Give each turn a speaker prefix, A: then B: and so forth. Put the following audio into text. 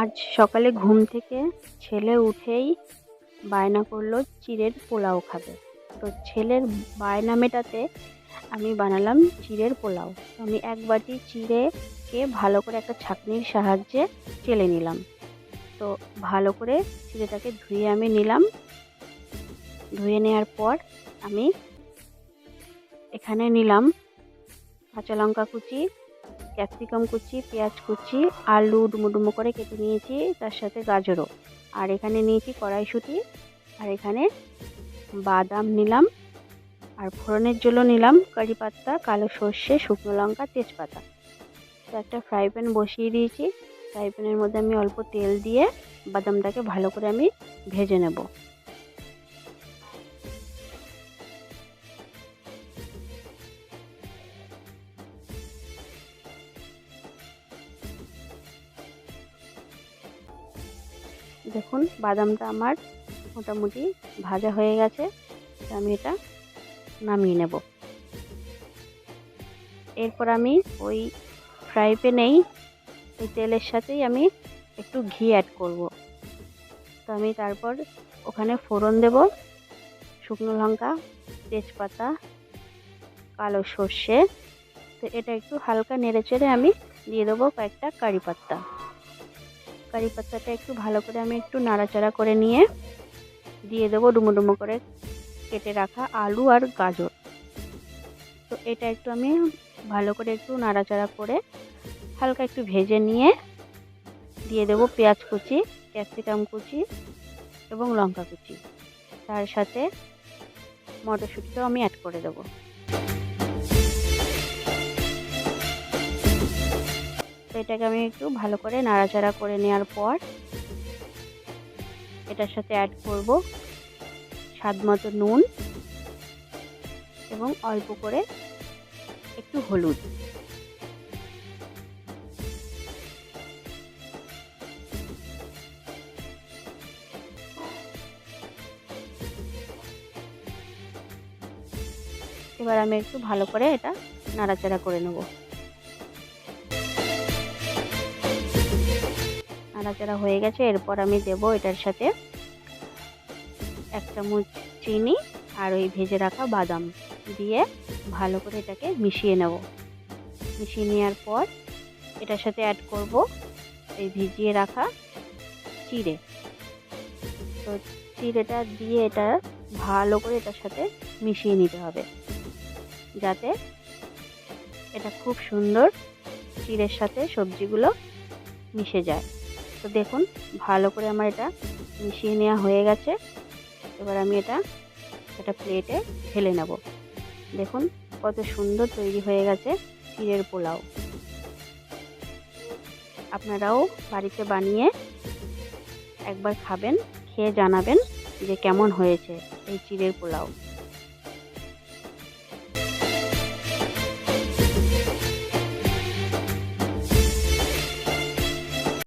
A: আজ সকালে ঘুম থেকে ছেলে উঠেই বায়না করল, চিড়ের পোলাও খাবে। তো ছেলের বায়না মেটাতে আমি বানালাম চিড়ের পোলাও। আমি এক বাটি চিড়েকে ভালো করে একটা ছাঁকনির সাহায্যে চেলে নিলাম। তো ভালো করে চিড়েটাকে ধুয়ে আমি নিলাম। ধুয়ে নেওয়ার পর আমি এখানে নিলাম কাঁচা লঙ্কা কুচি ক্যাপসিকাম কুচি, পেঁয়াজ কুচি, আলু ডুমো ডুমো করে কেটে নিয়েছি, তার সাথে গাজরও। আর এখানে নিয়েছি কড়াইশুঁটি, আর এখানে বাদাম নিলাম, আর ফোড়নের জন্য নিলাম, কারি পাত্তা কালো সর্ষে, শুকনো লঙ্কা, তেজপাতা। তো একটা ফ্রাই প্যান বসিয়ে দিয়েছি। ফ্রাই প্যানের মধ্যে আমি অল্প তেল দিয়ে বাদামটাকে ভালো করে আমি ভেজে নেব। দেখুন, বাদামটা আমার মোটামুটি ভাজা হয়ে গেছে। আমি এটা নামিয়ে নেব। এরপর আমি ওই ফ্রাই প্যানেই ওই তেলের সাথেই আমি একটু ঘি অ্যাড করব। তো আমি তারপর ওখানে ফোড়ন দেব, শুকনো লঙ্কা, তেজপাতা, কালো সর্ষে। তো এটা একটু হালকা নেড়ে চেড়ে আমি দিয়ে দেবো কয়েকটা কারি পাত্তা কারি পাত্তাটা একটু ভালো করে আমি একটু নাড়াচাড়া করে নিয়ে দিয়ে দেবো ডুমো ডুমো করে কেটে রাখা আলু আর গাজর। তো এটা একটু আমি ভালো করে একটু নাড়াচাড়া করে হালকা একটু ভেজে নিয়ে দিয়ে দেবো পেঁয়াজ কুচি, ক্যাপসিকাম কুচি এবং লঙ্কা কুচি। তার সাথে মটরশুঁটিটাও আমি অ্যাড করে দেবো। এটাকে আমি একটু ভালো করে নাড়াচাড়া করে নেওয়ার পর এটার সাথে অ্যাড করব স্বাদ মতো নুন এবং অল্প করে একটু হলুদ। এবার আমি একটু ভালো করে এটা নাড়াচাড়া করে নেব। নাড়াচাড়া হয়ে গেছে, এরপর আমি দেব এটার সাথে এক চামচ চিনি আর ওই ভেজে রাখা বাদাম দিয়ে ভালো করে এটাকে মিশিয়ে নেব। মিশিয়ে নেওয়ার পর এটার সাথে অ্যাড করব এই ভিজিয়ে রাখা চিড়ে। তো চিড়েটা দিয়ে এটা ভালো করে এটার সাথে মিশিয়ে নিতে হবে যাতে এটা খুব সুন্দর চিড়ের সাথে সবজিগুলো মিশে যায়। তো দেখুন, ভালো করে আমার এটা মিশিয়ে নেওয়া হয়ে গেছে। এবার আমি এটা, একটা প্লেটে ঢেলে নেব। দেখুন, কত সুন্দর তৈরি হয়ে গেছে চিড়ের পোলাও। আপনারাও বাড়িতে বানিয়ে একবার খাবেন, খেয়ে জানাবেন যে কেমন হয়েছে এই চিড়ের পোলাও।